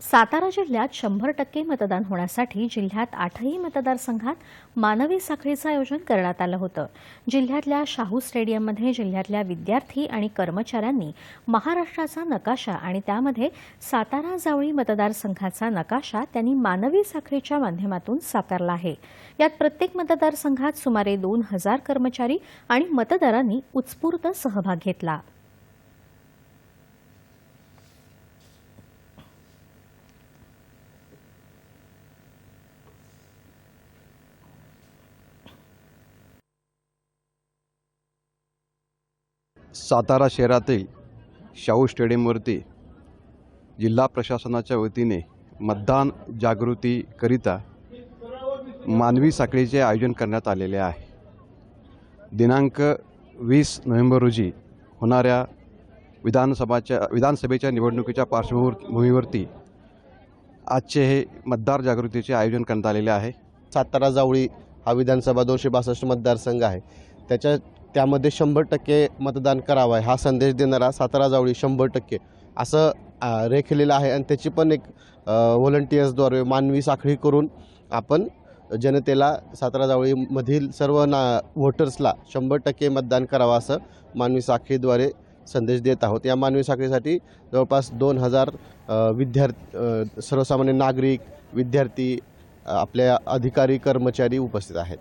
सातारा जिल्ह्यात शंभर टक्के मतदान होण्यासाठी जिल्ह्यात आठही मतदारसंघात मानवी साखळीचं आयोजन करण्यात आलं होतं. जिल्ह्यातल्या शाहू स्टेडियममध्ये जिल्ह्यातल्या विद्यार्थी आणि कर्मचाऱ्यांनी महाराष्ट्राचा नकाशा आणि त्यामध्ये सातारा जावळी मतदारसंघाचा नकाशा त्यांनी मानवी साखळीच्या माध्यमातून साकारला आहे. यात प्रत्येक मतदारसंघात सुमारे दोन हजार कर्मचारी आणि मतदारांनी उत्स्फूर्त सहभाग घेतला. सातारा शहरातील शाहू स्टेडियमवरती जिल्हा प्रशासनाच्या वतीने मतदान जागृतीकरिता मानवी साखळीचे आयोजन करण्यात आलेले आहे. दिनांक वीस नोव्हेंबर रोजी होणाऱ्या विधानसभाच्या विधानसभेच्या निवडणुकीच्या पार्श्वभूमीवरती आजचे हे मतदार जागृतीचे आयोजन करण्यात आलेले आहे. सातारा जावळी हा विधानसभा दोनशे बासष्ट मतदारसंघ आहे. त्याच्या त्यामध्ये शंभर टक्के मतदान करावं आहे. हा संदेश देणारा सातारा जावळी शंभर टक्के. असं रेखलेलं आहे आणि त्याची पण एक व्हॉलंटियर्सद्वारे मानवी साखळी करून आपण जनतेला सातारा जावळीमधील सर्व ना व्होटर्सला शंभर टक्के मतदान करावं असं मानवी साखळीद्वारे संदेश देत आहोत. या मानवी साखळीसाठी जवळपास दोन हजार विद्यार्थी सर्वसामान्य नागरिक विद्यार्थी आपल्या अधिकारी कर्मचारी उपस्थित आहेत.